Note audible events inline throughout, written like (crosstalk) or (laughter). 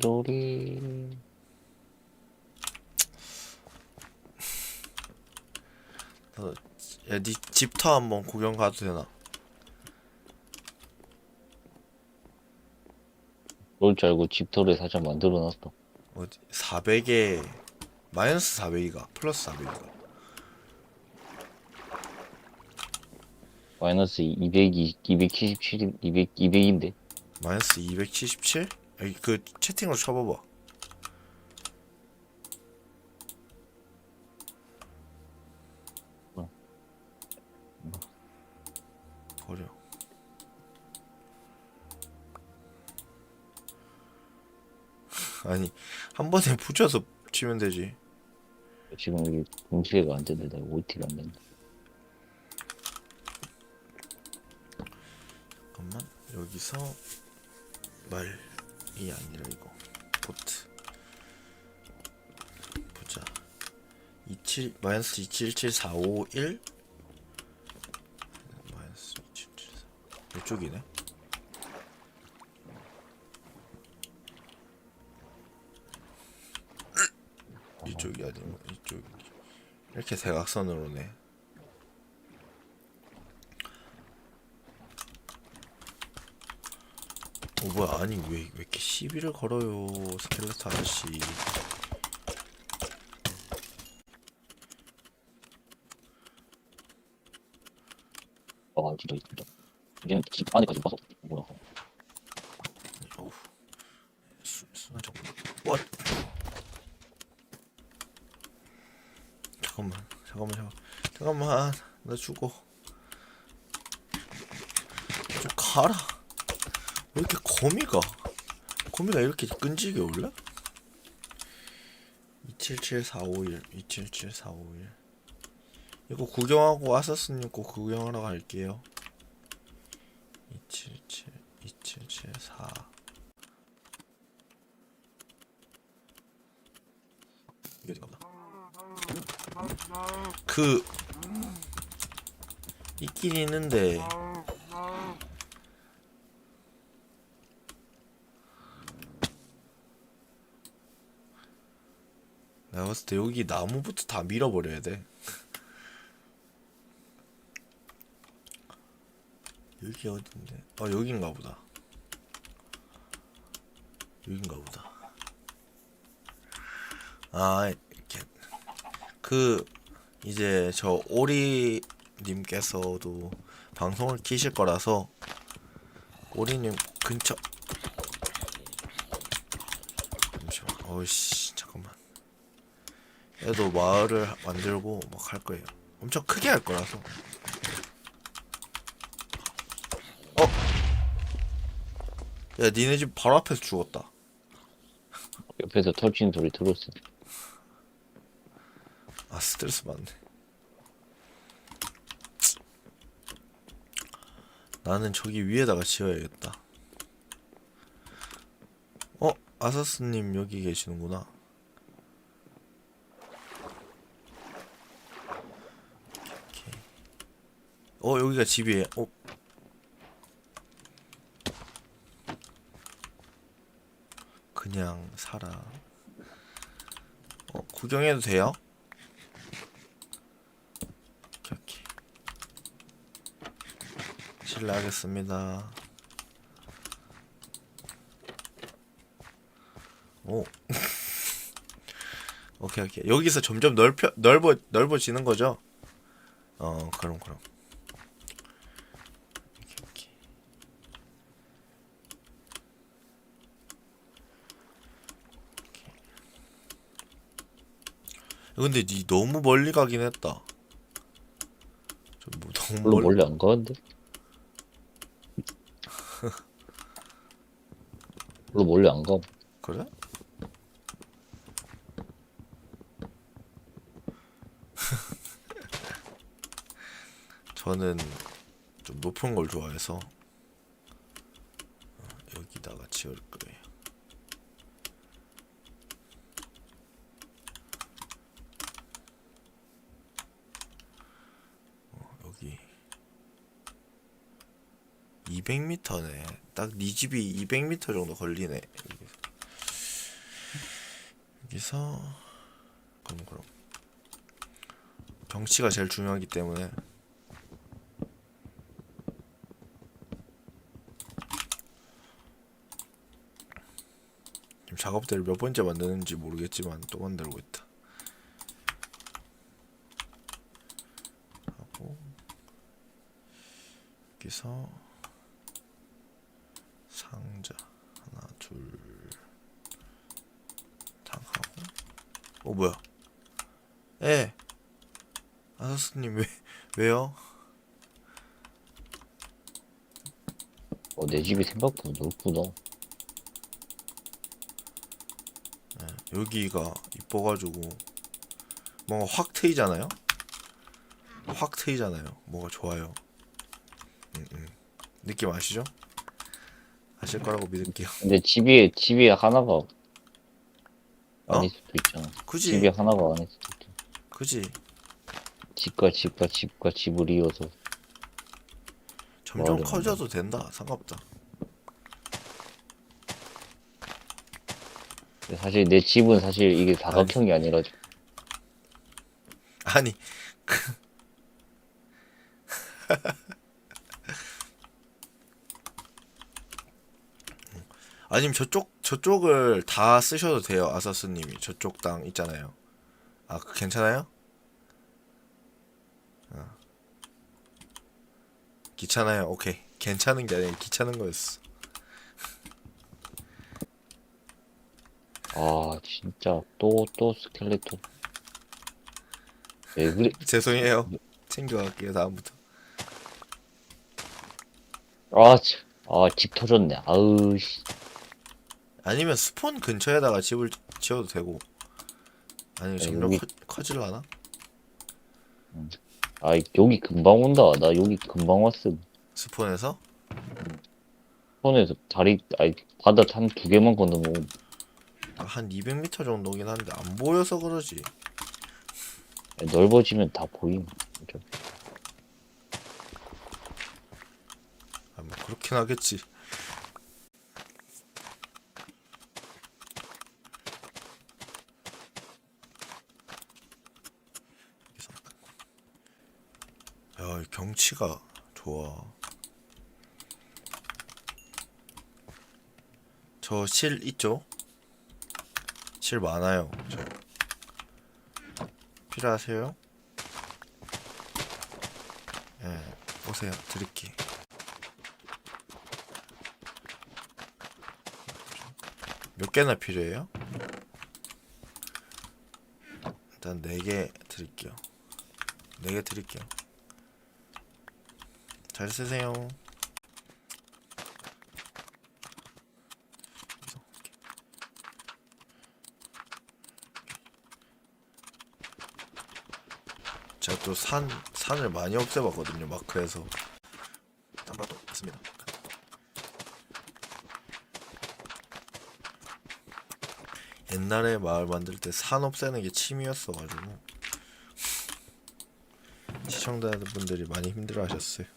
놀이 야, 니 집터 한번 구경 가도 되나? 그럴 줄 알고 집터를 살짝 만들어 놨어. 어디 400에 마이너스 400이가 플러스 400이가 마이너스 200이 277 200 200인데 마이너스 277? 아니, 그 채팅으로 쳐봐봐. 어. 버려. 아니 한 번에 붙여서 치면 되지. 지금 여기 공시가 안 된다. OT가 안 된다. 여기서 말이 아니라 이거. 보트. 보자. 27 마이너스 277451 마이너스 2774 이쪽이네. 이쪽이 아니면 이쪽 이렇게 대각선으로네 어 뭐야 아니 왜, 왜 이렇게 시비를 걸어요 스켈레트 아저씨 아 진짜 있다. 이제 집 안에까지 와서 뭐야? 어우 수, 순간 좀 왓? 잠깐만 잠깐만 잠깐만 잠깐만 나 죽어 좀 가라 왜 이렇게 거미가? 거미가 이렇게 끈질겨 올라? 277451 277451 이거 구경하고 아사스님 거 구경하러 갈게요. 277 2774 이게 어디가 그 있긴 있는데 내가 봤을 때 여기 나무부터 다 밀어버려야 돼. 여기 어딘데? 아 여긴가 보다. 여긴가 보다. 아 이렇게. 그 이제 저 오리님께서도 방송을 키실 거라서 오리님 근처. 잠시만. 어이씨 얘도 마을을 만들고 막 할 거예요 엄청 크게 할 거라서 어? 야 니네 집 바로 앞에서 죽었다 옆에서 털치는 소리 들었어. 아 스트레스 받네 나는 저기 위에다가 지어야겠다 어? 아사스님 여기 계시는구나 오케이. 어 여기가 집이에요 어? 그냥 살아 어 구경해도 돼요? 오케이. 실례하겠습니다. 오. (laughs) 오케이, 오케이. 여기서 점점 넓혀, 넓어, 넓어지는 거죠? 어, 그럼, 그럼. 오케이, 오케이. 오케이. 근데 니 너무 멀리 가긴 했다. 좀 뭐, 너무 별로 멀리. 멀리 안 가는데? (laughs) 별로 멀리 안 가. 그래? (laughs) 저는 좀 높은 걸 좋아해서 어, 여기다가 지을 거예요. 어, 여기 200m네. 딱 네 집이 200m 정도 걸리네. 여기서. 여기서 그럼 그럼 경치가 제일 중요하기 때문에 지금 작업대를 몇 번째 만드는지 모르겠지만 또 만들고 있다. 하고 여기서 상자 하나 둘 탕하고 어 뭐야? 에 아서스님 왜 왜요? 어, 내 집이 생각보다 넓구나. 여기가 이뻐가지고 뭔가 확 트이잖아요. 확 트이잖아요. 뭐가 좋아요. 음, 음. 느낌 아시죠? 아실 거라고 믿을게요. 근데 집이, 집이 하나가 어? 아닐 수도 있잖아. 그지? 집이 하나가 아닐 수도 있잖아. 그지? 집과 집과 집과 집을 이어서. 점점 커져도 된다. 상관없다. 근데 사실 내 집은 사실 이게 사각형이 아니라지고. 아니 (laughs) 아니면 저쪽 저쪽을 다 쓰셔도 돼요 아서스님이 저쪽 땅 있잖아요 아그 괜찮아요? 어. 귀찮아요 오케이 괜찮은 게 아니라 귀찮은 거였어 아, 진짜 또, 또 스켈레톤. 왜 그래? (laughs) 죄송해요 챙겨갈게요 다음부터 아, 참. 아, 집 터졌네. 아우, 씨. 아니면 스폰 근처에다가 집을 지어도 되고 아니면 네, 점점 여기- 커, 커질라나? 아, 여기 금방 온다. 나 여기 금방 왔음. 스폰에서? 손에서 다리, 아니, 바다 한 두 개만 건너면 한 200m 정도긴 한데 안 보여서 그러지. 넓어지면 다 보임. 아, 뭐 그렇긴 하겠지. 야, 이 경치가 좋아. 저 실 있죠? 실 많아요. 저. 필요하세요? 예, 오세요. 드릴게. 몇 개나 필요해요? 일단 네개 드릴게요. 네개 드릴게요. 잘 쓰세요. 제가 또 산 산을 많이 없애봤거든요 마크에서 땀라도 있습니다. 옛날에 마을 만들 때 산 없애는 게 취미였어가지고 시청자분들이 많이 힘들어하셨어요.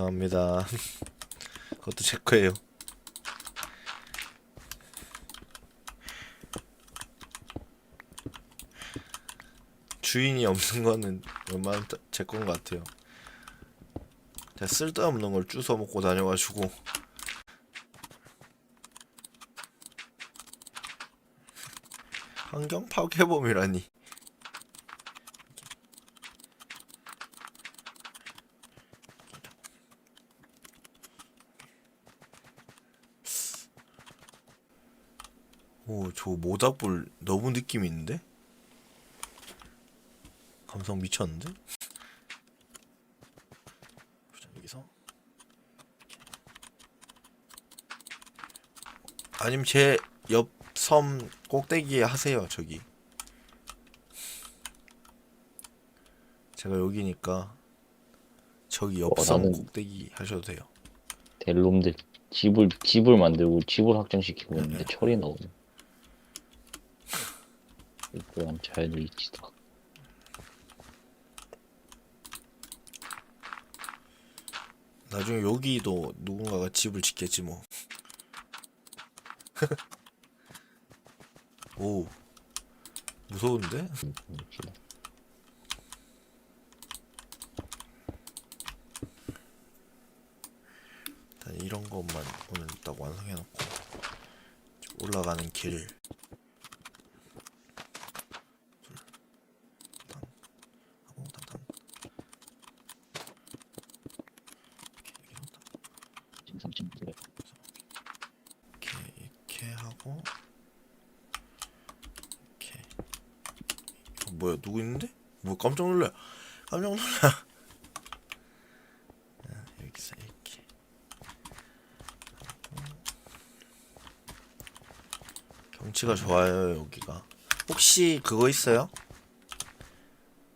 죄송합니다. (laughs) 그것도 제 거예요. 주인이 없는 거는 웬만하면 제건 것 같아요. 제가 쓸데없는 걸 주워 먹고 다녀가지고 환경 파괴범이라니. 오, 저 모닥불 너무 느낌 있는데? 감성 미쳤는데? 보자, 여기서 아니면 제 옆 섬 꼭대기에 하세요 저기 제가 여기니까 저기 옆 어, 나는- 꼭대기 하셔도 돼요 델놈들 집을 집을 만들고 집을 확장시키고 있는데 철이 나오네. 이거랑 잘 위치다. 나중에 여기도 누군가가 집을 짓겠지 뭐. (laughs) 오 무서운데? 일단 이런 것만 오늘 딱 완성해놓고 좀 올라가는 길. 둘, 땅, 하고 땅땅. 이렇게 여기로 땅. 지금 3층 그래. 이렇게 이렇게 하고 이렇게 어, 뭐야 누구 있는데? 뭐 깜짝 놀래 깜짝 아, 여기서 이렇게. 하고. 경치가 좋아요 여기가. 혹시 그거 있어요?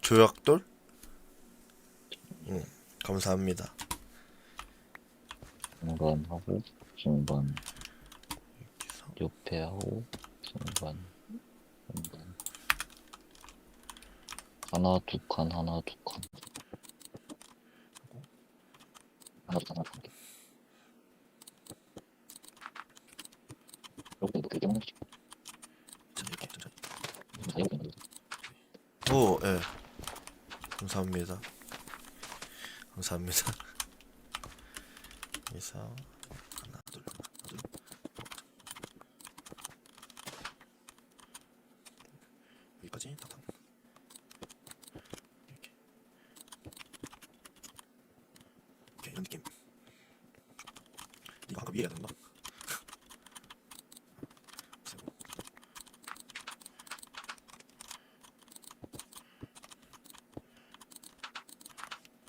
조약돌? 응 감사합니다. 중간하고 중간 옆에 하고 중간 하나 두 칸 하나 두칸 하나 두 칸 하나 두 칸. 여기도 뭐. 오, 예. 감사합니다. 감사합니다. (laughs) 여기서 하나, 둘, 하나, 둘. 여기까지 탁탁. 이렇게. 이렇게 이런 느낌. 이거 아까 위에 해야 되나? 세고.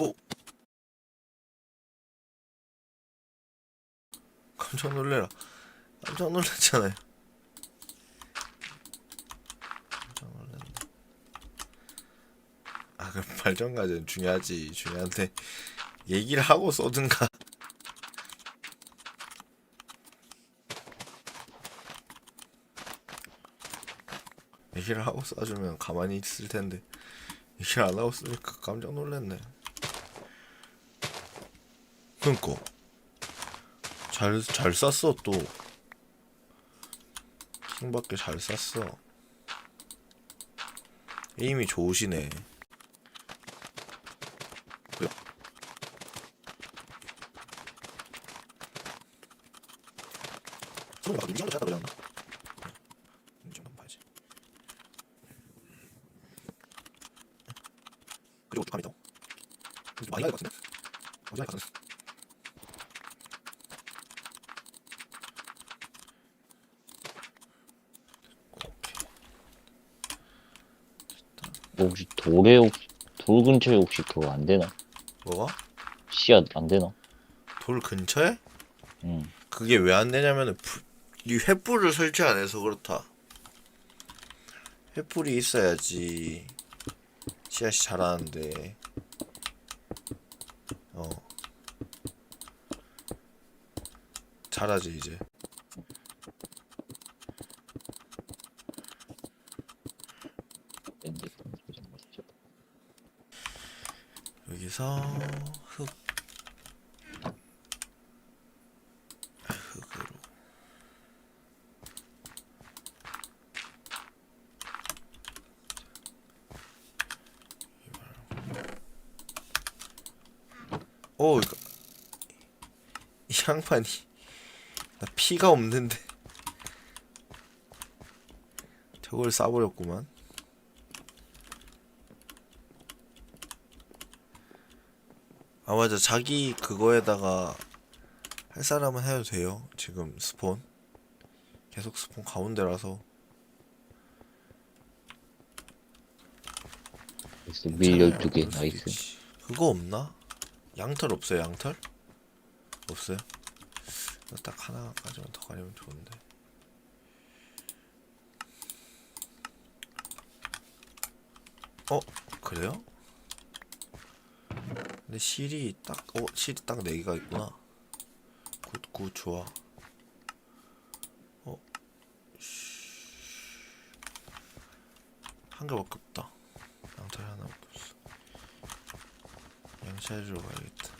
오! 깜짝 놀래라. 깜짝 놀랐잖아요. 깜짝 놀랐네. 아, 그럼 (laughs) 발전까지는 중요하지. 중요한데, 얘기를 하고 쏘든가. 얘기를 하고 쏴주면 가만히 있을 텐데, 얘기를 안 하고 쏘니까 깜짝 놀랐네. 그니까 잘, 잘 쐈어 또 킹밖에 잘 쐈어 에임이 좋으시네 봐야지 그리고? 좀 많이 가야 될것 같은데? 어디 갈것 같은데? 오케이. 뭐 혹시 돌에 혹시 돌 근처에 혹시 그거 안 되나? 뭐가? 씨앗 안 되나? 돌 근처에? 응. 그게 왜 안 되냐면은 불- 이 횃불을 설치 안 해서 그렇다. 횃불이 있어야지 씨앗이 자라는데. 어. 자라지 이제. 밴드 좀 멋있죠. 여기서 흙 흙으로. 오 이거 이 양반이 나 피가 없는데. 저걸 싸버렸구만 맞아 자기 그거에다가 할 사람은 해도 돼요 지금 스폰 계속 스폰 가운데라서 나이스 밀 괜찮아요. 12개 그럴 수도 나이스 있지. 그거 없나? 양털 없어요 양털? 없어요? 이거 딱 하나까지만 더 가리면 좋은데 어? 그래요? 근데 실이 딱, 어? 실이 딱 4개가 있구나 굿, 굿, 좋아 어? 한 개밖에 없다. 양털이 하나밖에 없어. 양치해주러 가야겠다.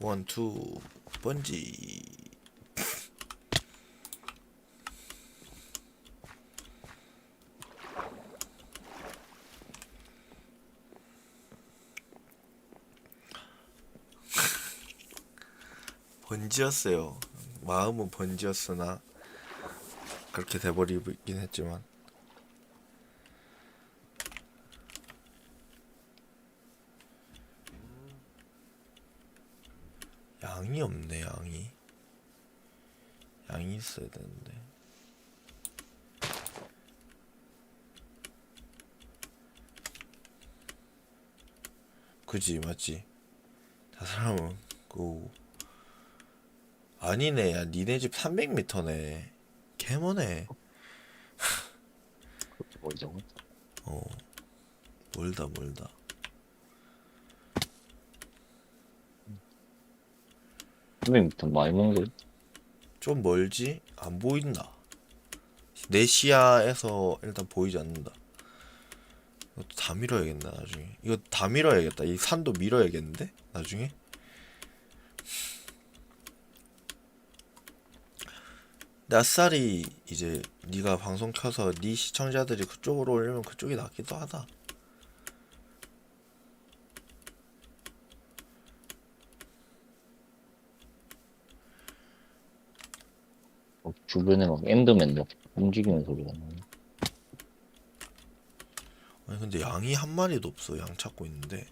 원, 투, 번지. 번지였어요. 마음은 번지였으나 그렇게 돼버리긴 했지만. 양이 없네 양이. 양이 있어야 되는데. 그지 맞지? 다 사람은 그 아니네 야 니네 집 300m네 개머네 보이자고. 어 멀다 멀다 선배님 많이 먹는데 좀 멀지? 안 보인다. 내 시야에서 일단 보이지 않는다. 이것도 다 밀어야겠다 나중에. 이거 다 밀어야겠다. 이 산도 밀어야겠는데 나중에. 낯살이 이제 네가 방송 켜서 네 시청자들이 그쪽으로 올리면 그쪽이 낫기도 하다. 어, 주변에 막 엔더맨 막 움직이는 소리가 나네. 아니 근데 양이 한 마리도 없어. 양 찾고 있는데.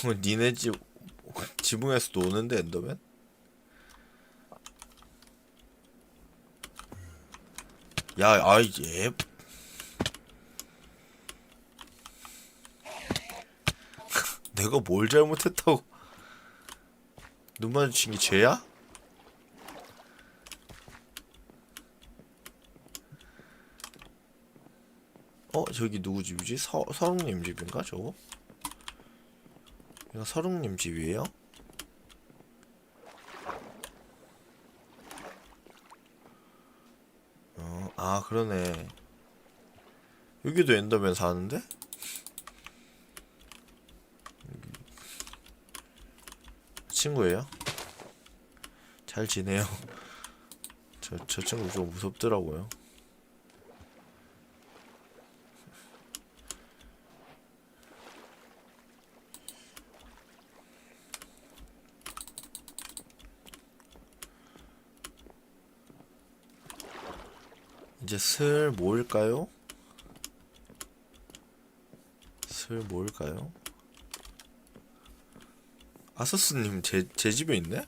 그건 니네 집 지붕에서 노는데 엔더맨? 야, 아이 얘 (laughs) 내가 뭘 잘못했다고 눈 마주친 게 죄야? 어 저기 누구 집이지? 서, 서롱님 집인가 저거? 이거 서롱님 집이에요? 어, 아 그러네 여기도 엔더맨 사는데? 친구예요? 잘 지내요 (laughs) 저, 저 친구 좀 무섭더라고요 이제 슬 모을까요? 슬 모을까요? 아서스님 제, 제 집에 있네?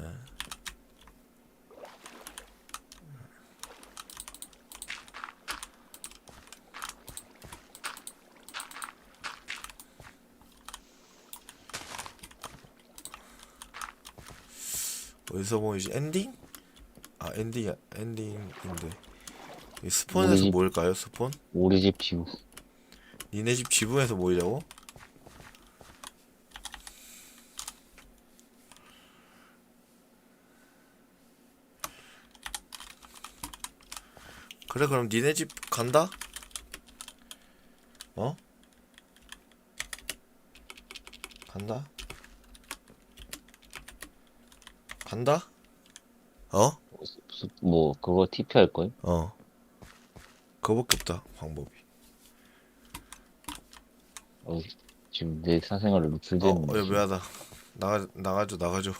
네. 어디서 보이지? 엔딩? 아 엔딩 엔딩인데 이 스폰에서 우리 집- 모일까요? 스폰? 우리 집 지우. 니네 집 지붕에서 모이자고? 그래 그럼 니네 집 간다? 어? 간다? 간다? 어? 뭐 그거 TP 할 거야? 어 그거밖에 없다 방법이 어, 지금 내 사생활을 어, 노출되는 어, 야, 미안하다. 나가, 나가줘, 나가줘.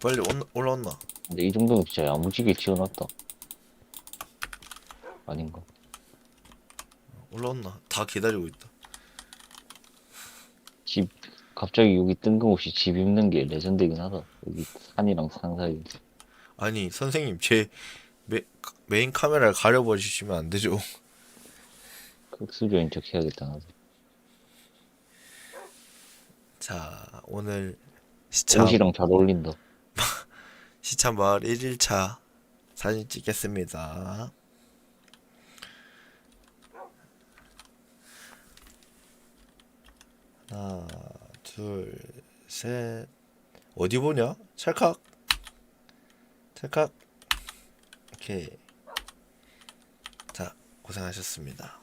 빨리 온, 올라왔나? 근데 이 정도면 진짜 야무지게 지어놨다. 아닌가? 올라왔나? 다 기다리고 있다. 집 갑자기 여기 뜬금없이 집 입는 게 레전드긴 하다. 여기 산이랑 산 사이. 아니, 선생님, 제 메, 메인 카메라를 가려버리시면 안 되죠. 극수저인 척 해야겠다 나도. 자, 오늘 시참, 옷이랑 잘 어울린다. (laughs) 시참 마을 1일차 사진 찍겠습니다. 하나, 둘, 셋. 어디 보냐? 찰칵. 찰칵. 오케이. 자, 고생하셨습니다.